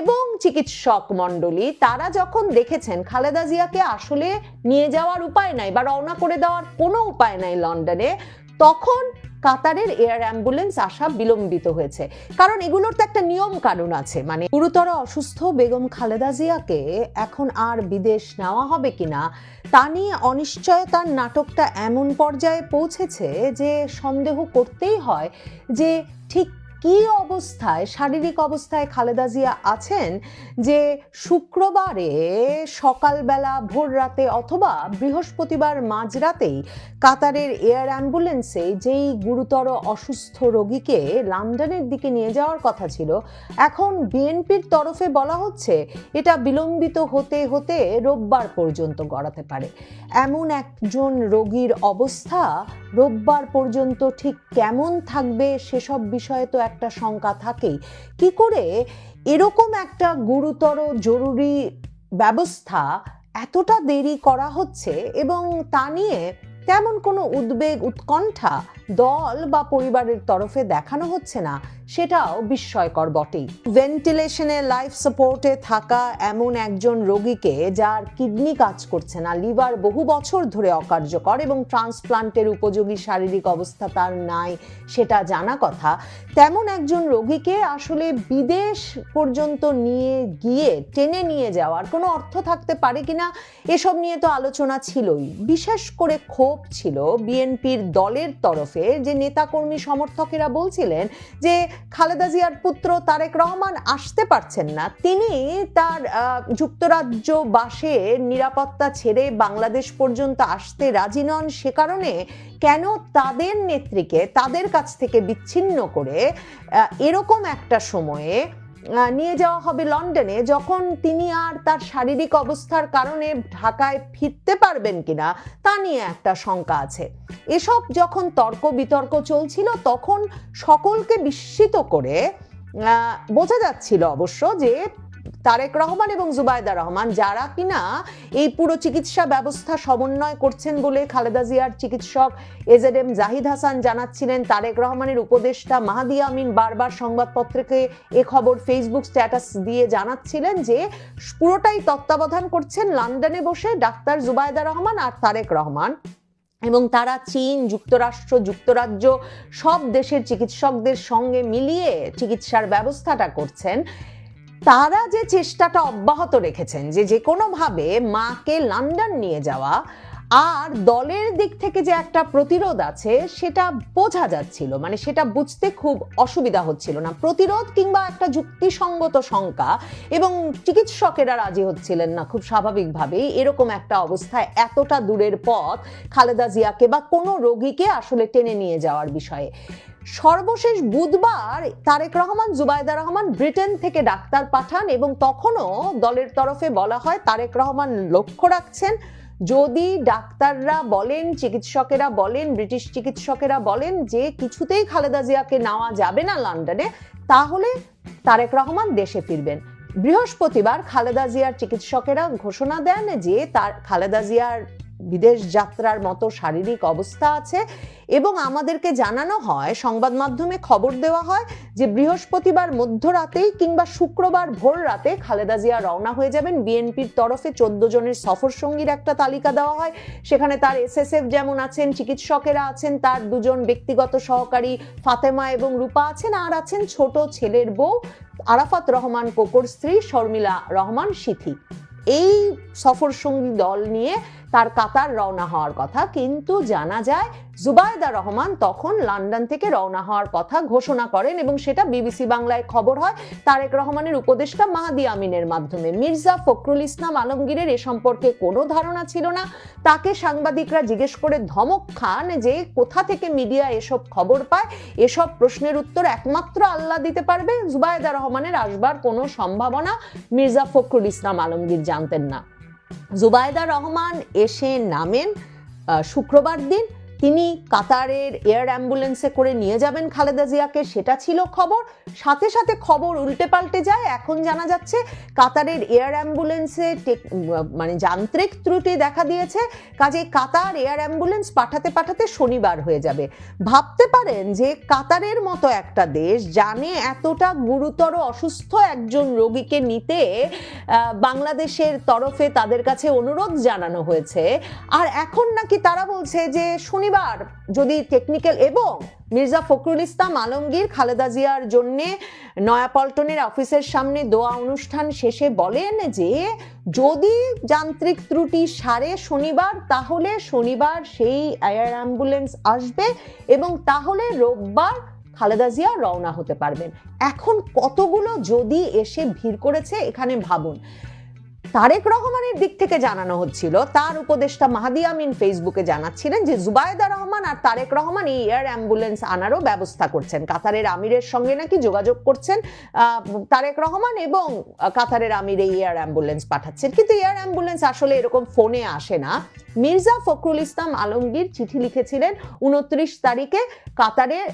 এবং চিকিৎসক মণ্ডলী, তারা যখন দেখেছেন খালেদা জিয়াকে আসলে নিয়ে যাওয়ার উপায় নাই বা রওনা করে দেওয়ার কোনো উপায় নাই লন্ডনে, তখন কাতারের এয়ার অ্যাম্বুলেন্স আসা বিলম্বিত হয়েছে। কারণ এগুলোর তো একটা নিয়ম কানুন আছে। মানে গুরুতর অসুস্থ বেগম খালেদা জিয়াকে এখন আর বিদেশ নেওয়া হবে কিনা, তা নিয়ে অনিশ্চয়তার নাটকটা এমন পর্যায়ে পৌঁছেছে যে সন্দেহ করতেই হয় যে ঠিক কি অবস্থায়, শারীরিক অবস্থায় খালেদা জিয়া আছেন যে শুক্রবারে সকালবেলা ভোর রাতে অথবা বৃহস্পতিবার মাঝরাতেই কাতারের এয়ার অ্যাম্বুলেন্সে যেই গুরুতর অসুস্থ রোগীকে লন্ডনের দিকে নিয়ে যাওয়ার কথা ছিল, এখন বিএনপির তরফে বলা হচ্ছে এটা বিলম্বিত হতে হতে রোববার পর্যন্ত গড়াতে পারে। এমন একজন রোগীর অবস্থা রোববার পর্যন্ত ঠিক কেমন থাকবে সেসব বিষয়ে তো একটা শঙ্কা থাকে কি করে এরকম একটা গুরুতর জরুরি ব্যবস্থা এতটা দেরি করা হচ্ছে এবং তা নিয়ে তেমন কোনো উদ্বেগ, উৎকণ্ঠা দল বা পরিবারের তরফে দেখানো হচ্ছে না, সেটাও বিস্ময়কর বটেই। ভেন্টিলেশনে লাইফ সাপোর্টে থাকা এমন একজন রোগীকে যার কিডনি কাজ করছে না, লিভার বহু বছর ধরে অকার্যকর এবং ট্রান্সপ্লান্টের উপযোগী শারীরিক অবস্থা তার নাই, সেটা জানা কথা। তেমন একজন রোগীকে আসলে বিদেশ পর্যন্ত নিয়ে গিয়ে টেনে নিয়ে যাওয়ার কোনো অর্থ থাকতে পারে কিনা, এসব নিয়ে তো আলোচনা ছিলই। বিশেষ করে ক্ষোভ ছিল বিএনপির দলের তরফে যে নেতাকর্মী সমর্থকেরা বলছিলেন যে খালেদা জিয়ার পুত্র তারেক রহমান আসতে পারছেন না। তিনি তার যুক্তরাজ্য বাসে নিরাপত্তা ছেড়ে বাংলাদেশ পর্যন্ত আসতে রাজি নন সে কারণে কেন তাদের নেত্রীকে, তাদের কাছ থেকে বিচ্ছিন্ন করে এরকম একটা সময়ে নিয়ে যাওয়া হবে লন্ডনে, যখন তিনি আর তার শারীরিক অবস্থার কারণে ঢাকায় ফিরতে পারবেন কিনা, তা নিয়ে একটা শঙ্কা আছে। এসব যখন তর্ক বিতর্ক চলছিল, তখন সকলকে বিস্মিত করে বোঝা যাচ্ছিল অবশ্য যে তারেক রহমান এবং জুবায়দা রহমান, যারা কিনা এই পুরো চিকিৎসা ব্যবস্থা সমন্বয় করছেন বলে খালেদা জিয়ার চিকিৎসক এজেড এম জাহিদ হাসান জানাচ্ছিলেন। তারেক রহমানের উপদেষ্টা মাহাদি আমিন বারবার সংবাদপত্রকে এ খবর ফেসবুক স্ট্যাটাস দিয়ে জানাচ্ছিলেন যে পুরোটাই তত্ত্বাবধান করছেন লন্ডনে বসে ডাক্তার জুবায়দা রহমান আর তারেক রহমান। এবং তারা চীন, যুক্তরাষ্ট্র, যুক্তরাজ্য সব দেশের চিকিৎসকদের সঙ্গে মিলিয়ে চিকিৎসার ব্যবস্থাটা করছেন। তারা যে চেষ্টাটা অব্যাহত রেখেছেন যে যে কোনোভাবে মাকে লন্ডন নিয়ে যাওয়া আর দলের দিক থেকে যে একটা প্রতিরোধ আছে, সেটা বোঝা যাচ্ছিল। মানে সেটা বুঝতে খুব অসুবিধা হচ্ছিল না। প্রতিরোধ কিংবা একটা যুক্তিসঙ্গত শঙ্কা এবং চিকিৎসকেরা রাজি হচ্ছিলেন না খুব স্বাভাবিকভাবেই। এরকম একটা অবস্থায় এতটা দূরের পথ খালেদা জিয়াকে বা কোনো রোগীকে আসলে টেনে নিয়ে যাওয়ার বিষয়ে। সর্বশেষ বুধবার তারেক রহমান জুবায়দা রহমান ব্রিটেন থেকে ডাক্তার পাঠান এবং তখনও দলের তরফে বলা হয় তারেক রহমান লক্ষ্য রাখছেন। যদি ডাক্তাররা বলেন, চিকিৎসকেরা বলেন, ব্রিটিশ চিকিৎসকেরা বলেন যে কিছুতেই খালেদা জিয়াকে নেওয়া যাবে না লন্ডনে, তাহলে তারেক রহমান দেশে ফিরবেন। বৃহস্পতিবার খালেদা জিয়ার চিকিৎসকেরা ঘোষণা দেন যে তার, খালেদা জিয়ার বিদেশ যাত্রার মতো শারীরিক অবস্থা আছে এবং আমাদেরকে জানানো হয়, সংবাদ মাধ্যমে খবর দেওয়া হয় যে বৃহস্পতিবার মধ্যরাতেই কিংবা শুক্রবার ভোর রাতে খালেদা জিয়া রওনা হয়ে যাবেন। বিএনপির তরফে চোদ্দ জনের সফর সঙ্গীর একটা তালিকা দেওয়া হয়। সেখানে তার এসএসএফ যেমন আছেন, চিকিৎসকেরা আছেন, তার দুজন ব্যক্তিগত সহকারী ফাতেমা এবং রূপা আছেন, আর আছেন ছোট ছেলের বউ আরাফাত রহমান, কোকর স্ত্রী শর্মিলা রহমান, সিথি। এই সফর সঙ্গী দল নিয়ে তার কাতার রওনা হওয়ার কথা। কিন্তু জানা যায়, জুবায়দা রহমান তখন লন্ডন থেকে রওনা হওয়ার কথা ঘোষণা করেন এবং সেটা বিবিসি বাংলায় খবর হয়। তারেক রহমানের উপদেষ্টা মাহাদি আমিনের মাধ্যমে। মির্জা ফখরুল ইসলাম আলমগীরের এ সম্পর্কে কোনো ধারণা ছিল না। তাকে সাংবাদিকরা জিজ্ঞেস করে ধমক খান যে, কোথা থেকে মিডিয়া এসব খবর পায়? এসব প্রশ্নের উত্তর একমাত্র আল্লাহ দিতে পারবে? জুবায়দা রহমানের আসবার কোনো সম্ভাবনা মির্জা ফখরুল ইসলাম আলমগীর জানতেন না। জুবায়দা রহমান এসে নামেন শুক্রবার দিন তিনি কাতারের এয়ার অ্যাম্বুলেন্সে করে নিয়ে যাবেন খালেদা জিয়াকে, সেটা ছিল খবর। সাথে সাথে খবর উল্টে পাল্টে যায়। এখন জানা যাচ্ছে, কাতারের এয়ার অ্যাম্বুলেন্সে মানে যান্ত্রিক ত্রুটি দেখা দিয়েছে। কাজে কাতার এয়ার অ্যাম্বুলেন্স পাঠাতে পাঠাতে শনিবার হয়ে যাবে। ভাবতে পারেন যে কাতারের মতো একটা দেশ জানে এতটা গুরুতর অসুস্থ একজন রোগীকে নিতে বাংলাদেশের তরফে তাদের কাছে অনুরোধ জানানো হয়েছে। আর এখন নাকি তারা বলছে যে শনিবার যদি টেকনিক্যাল এবং মির্জা ফখরুল ইসলাম আলমগীর, খালেদা জিয়ার জন্যে নয়াপল্টনের অফিসের সামনে দোয়া অনুষ্ঠান শেষে বলেন যে, যদি যান্ত্রিক ত্রুটি সারে শনিবার, তাহলে শনিবার সেই এয়ার অ্যাম্বুলেন্স আসবে এবং তাহলে রোববার খালেদা জিয়া রওনা হতে পারবেন। এখন কতগুলো যদি এসে ভিড় করেছে, এখানে ভাবুন। তারেক রহমানের দিক থেকে জানানো হচ্ছিল, তার উপদেষ্টা মাহাদি আমিন ফেসবুকে জানাচ্ছিলেন যে জুবায়দা রহমান আর তারেক রহমান এই এয়ার অ্যাম্বুলেন্স আনারও ব্যবস্থা করছেন। কাতারের আমিরের সঙ্গে নাকি যোগাযোগ করছেন তারেক রহমান এবং কাতারের আমির এই এয়ার অ্যাম্বুলেন্স পাঠাচ্ছেন। কিন্তু এয়ার অ্যাম্বুলেন্স আসলে এরকম ফোনে আসে না। মির্জা ফখরুল ইসলাম আলমগীর চিঠি লিখেছিলেন উনত্রিশ তারিখে কাতারের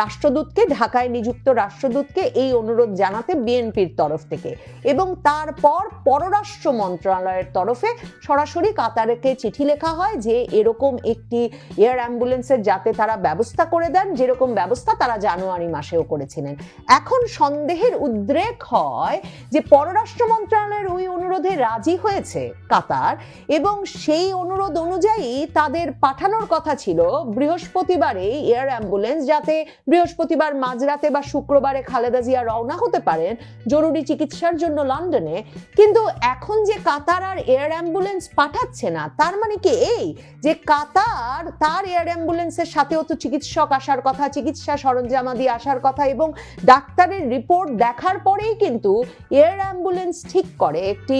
রাষ্ট্রদূতকে, ঢাকায় নিযুক্ত রাষ্ট্রদূতকে এই অনুরোধ জানাতে বিএনপির তরফ থেকে। এবং তারপর পররাষ্ট্র মন্ত্রণালয়ের তরফে সরাসরি কাতারকে চিঠি লেখা হয় যে এরকম একটি এয়ার অ্যাম্বুলেন্সের যাতে তারা ব্যবস্থা করে দেন, যেরকম ব্যবস্থা তারা জানুয়ারি মাসেও করেছিলেন। এখন সন্দেহের উদ্রেক হয় যে পররাষ্ট্র মন্ত্রণালয়ের ওই অনুরোধে রাজি হয়েছে কাতার এবং সেই অনুরোধ অনুযায়ী তাদের পাঠানোর কথা ছিল বৃহস্পতিবারে এয়ার অ্যাম্বুলেন্স যাতে বৃহস্পতিবার মাঝরাতে বা শুক্রবারে খালেদা জিয়া রওনা হতে পারেন জরুরি চিকিৎসার জন্য লন্ডনে। কিন্তু এখন যে কাতার আর এয়ার অ্যাম্বুলেন্স পাঠাচ্ছে না, তার মানে কি এই যে কাতার, তার এয়ার অ্যাম্বুলেন্সের সাথেও তো চিকিৎসক আসার কথা, চিকিৎসা সরঞ্জামাদি আসার কথা এবং ডাক্তারের রিপোর্ট দেখার পরেই কিন্তু এয়ার অ্যাম্বুলেন্স ঠিক করে। একটি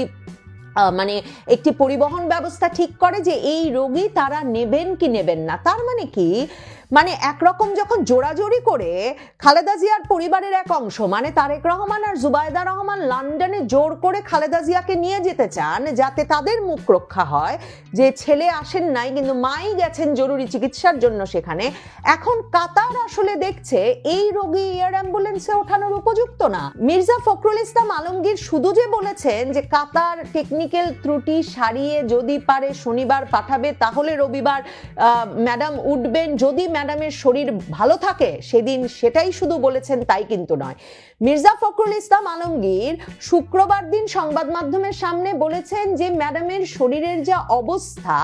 মানে একটি পরিবহন ব্যবস্থা ঠিক করে যে এই রোগী তারা নেবেন কি নেবেন না। তার মানে কি মানে একরকম যখন জোড়াজোড়ি করে খালেদা জিয়ার পরিবারের এক অংশ মানে তারেক রহমান আর জুবায়দা রহমান লন্ডনে জোর করে খালেদা জিয়াকে নিয়ে যেতে চান যাতে তাদের মুখ রক্ষা হয়, যে ছেলে আসেন নাই কিন্তু মাই গেছেন জরুরি চিকিৎসার জন্য সেখানে, এখন কাতার আসলে দেখছে এই রোগী এয়ার অ্যাম্বুলেন্সে ওঠানোর উপযুক্ত না। মির্জা ফখরুল ইসলাম আলমগীর শুধু যে বলেছেন যে কাতার টেকনিক্যাল ত্রুটি সারিয়ে যদি পারে শনিবার পাঠাবে, তাহলে রবিবার ম্যাডাম উঠবেন, যদি ম্যাডামের শরীর ভালো থাকে, সেদিন সেটাই শুধু বলেছেন, তাই কিন্তু নয়। মির্জা ফখরুল ইসলাম আলমগীর শুক্রবার দিন সংবাদ মাধ্যমের সামনে বলেছেন যে, ম্যাডামের শরীরের যা অবস্থা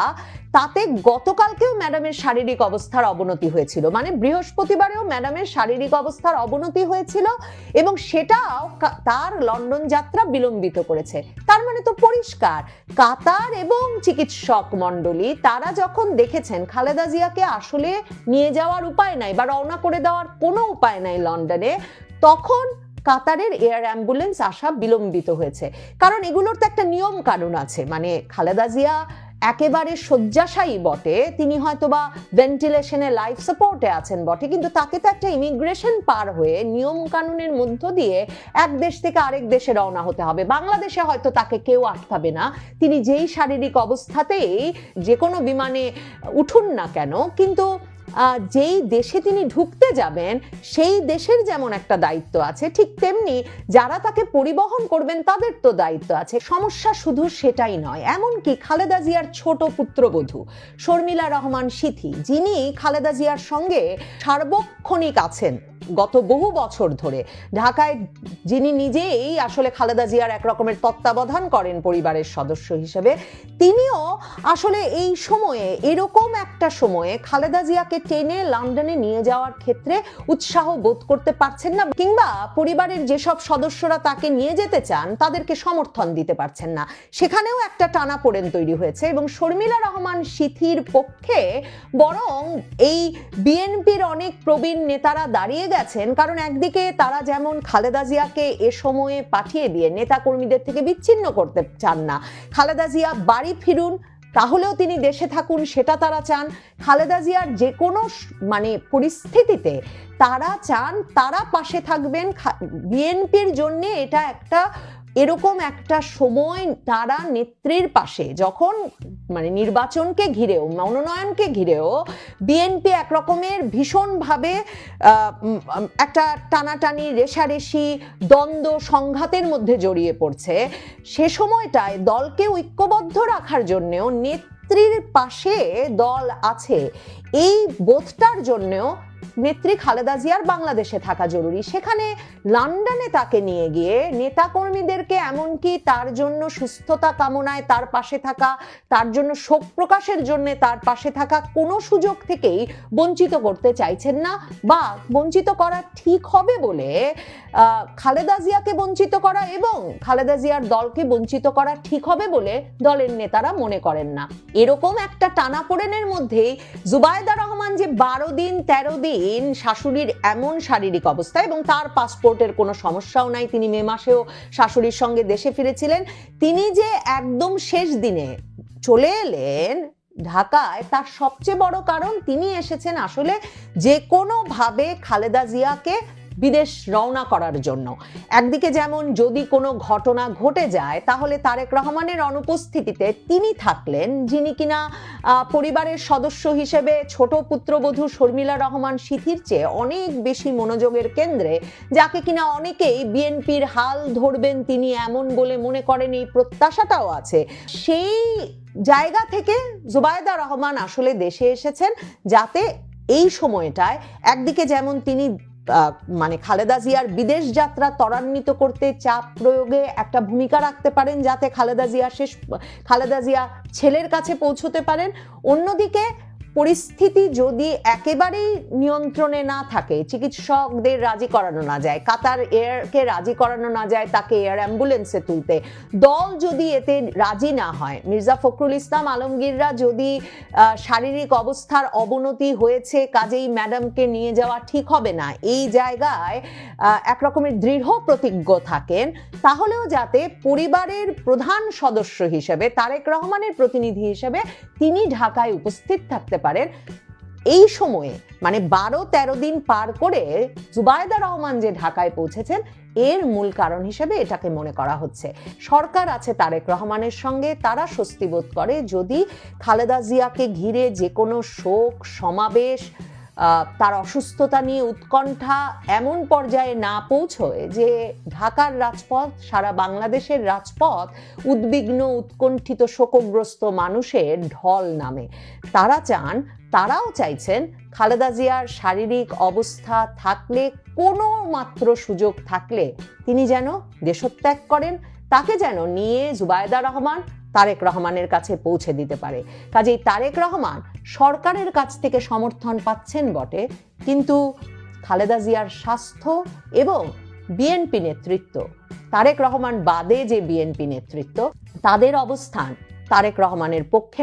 তাতে গতকালকেও ম্যাডামের শারীরিক অবস্থার অবনতি হয়েছিল। মানে বৃহস্পতিবারেও ম্যাডামের শারীরিক অবস্থার অবনতি হয়েছিল এবং সেটাও তার লন্ডন যাত্রা বিলম্বিত করেছে। তার মানে তো পরিষ্কার। কাতার এবং চিকিৎসক মণ্ডলী, তারা যখন দেখেছেন খালেদা জিয়াকে আসলে নিয়ে যাওয়ার উপায় নাই বা রওনা করে দেওয়ার কোনো উপায় নাই লন্ডনে, তখন কাতারের এয়ার অ্যাম্বুলেন্স আসা বিলম্বিত হয়েছে। কারণ এগুলোর তো একটা নিয়ম কানুন আছে। মানে খালেদা জিয়া একেবারে শয্যাশায়ী বটে। তিনি হয়তোবা ভেন্টিলেশনে লাইফ সাপোর্টে আছেন বটে, কিন্তু তাকে তো একটা ইমিগ্রেশন পার হয়ে নিয়ম কানুনের মধ্য দিয়ে এক দেশ থেকে আরেক দেশে রওনা হতে হবে। বাংলাদেশে হয়তো তাকে কেউ আটকাবে না। তিনি যেই শারীরিক অবস্থাতেই যে কোনো বিমানে উঠুন না কেন, কিন্তু যেই দেশে তিনি ঢুকতে যাবেন, সেই দেশের যেমন একটা দায়িত্ব আছে, ঠিক তেমনি যারা তাকে পরিবহন করবেন, তাদের তো দায়িত্ব আছে। সমস্যা শুধু সেটাই নয়, এমনকি খালেদা জিয়ার ছোট পুত্রবধূ শর্মিলা রহমান সিথি, যিনি খালেদা জিয়ার সঙ্গে সার্বক্ষণিক আছেন। গত বহু বছর ধরে। ঢাকায় যিনি নিজেই আসলে খালেদা জিয়ার এক রকমের তত্ত্বাবধান করেন পরিবারের সদস্য হিসেবে, তিনিও আসলে এই সময়ে, এরকম একটা সময়ে খালেদা জিয়াকে টেনে লন্ডনে নিয়ে যাওয়ার ক্ষেত্রে উৎসাহ বোধ করতে পারছেন না কিংবা পরিবারের যেসব সদস্যরা তাকে নিয়ে যেতে চান, তাদেরকে সমর্থন দিতে পারছেন না। সেখানেও একটা টানা পোড়েন তৈরি হয়েছে এবং শর্মিলা রহমান সিথির পক্ষে বরং এই বিএনপির অনেক প্রবীণ নেতারা দাঁড়িয়ে গেছেন, কারণ একদিকে তারা যেমন খালেদা জিয়াকে এ সময়ে পাঠিয়ে দিয়ে নেতাকর্মীদের থেকে বিচ্ছিন্ন করতে চান না, খালেদা জিয়া বাড়ি ফিরুন, তাহলেও তিনি দেশে থাকুন, সেটা তারা চান। খালেদা জিয়ার যে কোনো মানে পরিস্থিতিতে তারা চান, তারা পাশে থাকবেন বিএনপির জন্যে এটা একটা এরকম একটা সময় তারা নেত্রীর পাশে, যখন মানে নির্বাচনকে ঘিরেও, মনোনয়নকে ঘিরেও বিএনপি একরকমের ভীষণভাবে একটা টানাটানি, রেশারেশি, দ্বন্দ্ব, সংঘাতের মধ্যে জড়িয়ে পড়ছে, সে সময়টায় দলকে ঐক্যবদ্ধ রাখার জন্যেও নেত্রীর পাশে দল আছে। এই বোধটার জন্যেও নেত্রী খালেদা জিয়ার বাংলাদেশে থাকা জরুরি। সেখানে লন্ডনে তাকে নিয়ে গিয়ে নেতাকর্মীদেরকে এমনকি তার জন্য সুস্থতা কামনায় তার পাশে থাকা, তার জন্য শোক প্রকাশের জন্য তার পাশে থাকা কোনো সুযোগ থেকেই বঞ্চিত করতে চাইছেন না বা বঞ্চিত করা ঠিক হবে বলে খালেদা জিয়াকে বঞ্চিত করা এবং খালেদা জিয়ার দলকে বঞ্চিত করা ঠিক হবে বলে দলের নেতারা মনে করেন না। এরকম একটা টানাপোড়েনের মধ্যেই জুবায়দা রহমান যে বারো দিন, তেরো দিন শাশুড়ির এমন শারীরিক অবস্থা এবং তার পাসপোর্টের কোনো সমস্যাও নাই। তিনি মে মাসেও শাশুড়ির সঙ্গে দেশে ফিরেছিলেন। তিনি যে একদম শেষ দিনে চলে এলেন ঢাকায়, তার সবচেয়ে বড় কারণ তিনি এসেছেন আসলে যে কোনোভাবে খালেদা জিয়াকে বিদেশ রওনা করার জন্য। একদিকে যেমন যদি কোনো ঘটনা ঘটে যায়, তাহলে তারেক রহমানের অনুপস্থিতিতে তিনি থাকলেন, যিনি কিনা পরিবারের সদস্য হিসেবে ছোট পুত্রবধূ শর্মিলা রহমান সিথির চেয়ে অনেক বেশি মনোযোগের কেন্দ্রে, যাকে কিনা অনেকেই বিএনপির হাল ধরবেন তিনি এমন বলে মনে করেন, এই প্রত্যাশাটাও আছে। সেই জায়গা থেকে জুবায়দা রহমান আসলে দেশে এসেছেন, যাতে এই সময়টায় একদিকে যেমন তিনি মানে খালেদা জিয়ার বিদেশ যাত্রা ত্বরান্বিত করতে চাপ প্রয়োগে একটা ভূমিকা রাখতে পারেন যাতে খালেদা জিয়া শেষ, খালেদা জিয়া ছেলের কাছে পৌঁছতে পারেন। অন্যদিকে পরিস্থিতি যদি একেবারেই নিয়ন্ত্রণে না থাকে, চিকিৎসকদের রাজি করানো না যায়, কাতার এয়ারকে রাজি করানো না যায়, তাকে এয়ার অ্যাম্বুলেন্সে তুলতে, দল যদি এতে রাজি না হয়, মির্জা ফখরুল ইসলাম আলমগীররা যদি শারীরিক অবস্থার অবনতি হয়েছে, কাজেই ম্যাডামকে নিয়ে যাওয়া ঠিক হবে না, এই জায়গায় এক রকমের দৃঢ় প্রতিজ্ঞ থাকেন, তাহলেও যাতে পরিবারের প্রধান সদস্য হিসেবে, তারেক রহমানের প্রতিনিধি হিসেবে, তিনি ঢাকায় উপস্থিত থাকতে পারেন। এই সময়ে মানে বারো তেরো দিন পার করে জুবায়দা রহমান যে ঢাকায় পৌঁছেছেন, এর মূল কারণ হিসেবে এটাকে মনে করা হচ্ছে। সরকার আছে তারেক রহমানের সঙ্গে, তারা স্বস্তি বোধ করে। যদি খালেদা জিয়াকে ঘিরে যে কোনো শোক, সমাবেশ তার অসুস্থতা নিয়ে উৎকণ্ঠা এমন পর্যায়ে না পৌঁছয় যে ঢাকার রাজপথ, সারা বাংলাদেশের রাজপথ উদ্বিগ্ন, উৎকণ্ঠিত, শোকগ্রস্ত মানুষের ঢল নামে। তারা চান, তারাও চাইছেন খালেদা জিয়ার শারীরিক অবস্থা থাকলে, কোনো মাত্র সুযোগ থাকলে তিনি যেন দেশত্যাগ করেন, তাকে যেন নিয়ে জুবায়দা রহমান তারেক রহমানের কাছে পৌঁছে দিতে পারে। কাজেই তারেক রহমান সরকারের কাছ থেকে সমর্থন পাচ্ছেন বটে, কিন্তু খালেদা জিয়ার স্বাস্থ্য এবং বিএনপি নেতৃত্ব, তারেক রহমান বাদে যে বিএনপি নেতৃত্ব, তাদের অবস্থান তারেক রহমানের পক্ষে